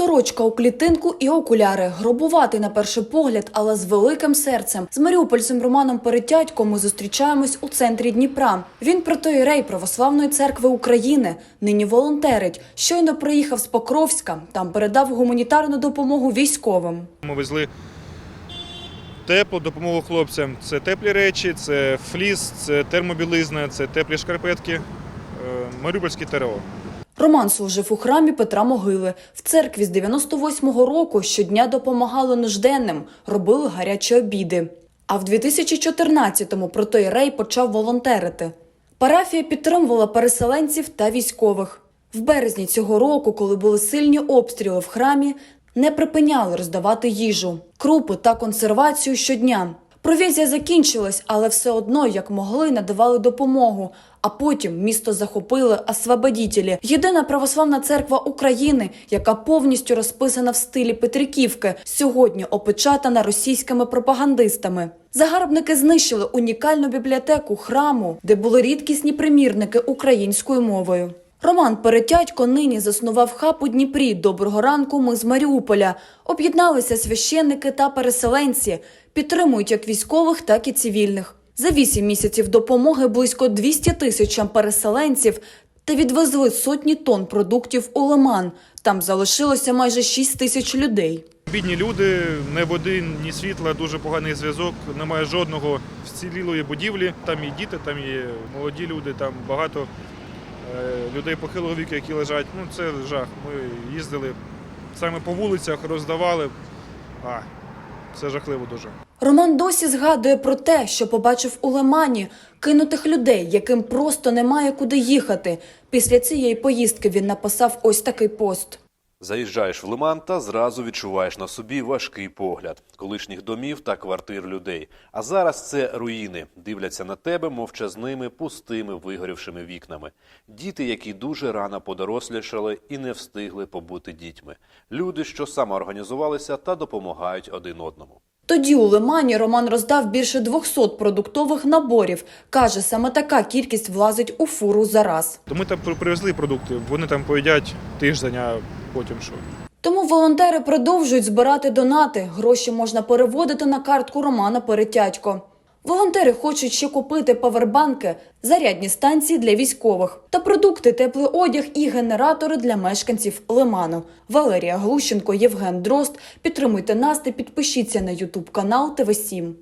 Сорочка у клітинку і окуляри. Гробувати на перший погляд, але з великим серцем. З маріупольцем Романом Перетятьком ми зустрічаємось у центрі Дніпра. Він протоїрей Православної церкви України. Нині волонтерить. Щойно приїхав з Покровська. Там передав гуманітарну допомогу військовим. Ми везли теплу допомогу хлопцям. Це теплі речі, це фліс, це термобілизна, це теплі шкарпетки, е, Маріупольське ТРО. Роман служив у храмі Петра Могили. В церкві з 98-го року щодня допомагали нужденним, робили гарячі обіди. А в 2014-му протоїрей почав волонтерити. Парафія підтримувала переселенців та військових. В березні цього року, коли були сильні обстріли в храмі, не припиняли роздавати їжу, крупи та консервацію щодня. Провізія закінчилась, але все одно, як могли, надавали допомогу. А потім місто захопили освободітелі. Єдина православна церква України, яка повністю розписана в стилі Петриківки, сьогодні опечатана російськими пропагандистами. Загарбники знищили унікальну бібліотеку храму, де були рідкісні примірники українською мовою. Роман Перетятько нині заснував хаб у Дніпрі. Доброго ранку. Ми з Маріуполя. Об'єдналися священники та переселенці. Підтримують як військових, так і цивільних. За вісім місяців допомоги близько 200 тисячам переселенців та відвезли сотні тонн продуктів у Лиман. Там залишилося майже 6 тисяч людей. Бідні люди, ні води, ні світла, дуже поганий зв'язок, немає жодного вцілілої будівлі. Там і діти, там і молоді люди, там багато людей похилого віку, які лежать. Ну це жах. Ми їздили саме по вулицях, роздавали. А, це жахливо дуже. Роман досі згадує про те, що побачив у Лимані кинутих людей, яким просто немає куди їхати. Після цієї поїздки він написав ось такий пост. Заїжджаєш в лиман та зразу відчуваєш на собі важкий погляд колишніх домів та квартир людей. А зараз це руїни. Дивляться на тебе мовчазними, пустими, вигорівшими вікнами. Діти, які дуже рано подорослішали і не встигли побути дітьми. Люди, що самоорганізувалися та допомагають один одному. Тоді у Лимані Роман роздав більше 200 продуктових наборів. Каже, саме така кількість влазить у фуру за раз. То ми там привезли продукти, вони там поїдять тиждень, а потім що. Тому волонтери продовжують збирати донати. Гроші можна переводити на картку Романа Перетятько. Волонтери хочуть ще купити павербанки, зарядні станції для військових та продукти, теплий одяг і генератори для мешканців Лиману. Валерія Глущенко, Євген Дрозд. Підтримуйте нас та підпишіться на Ютуб канал ТВ 7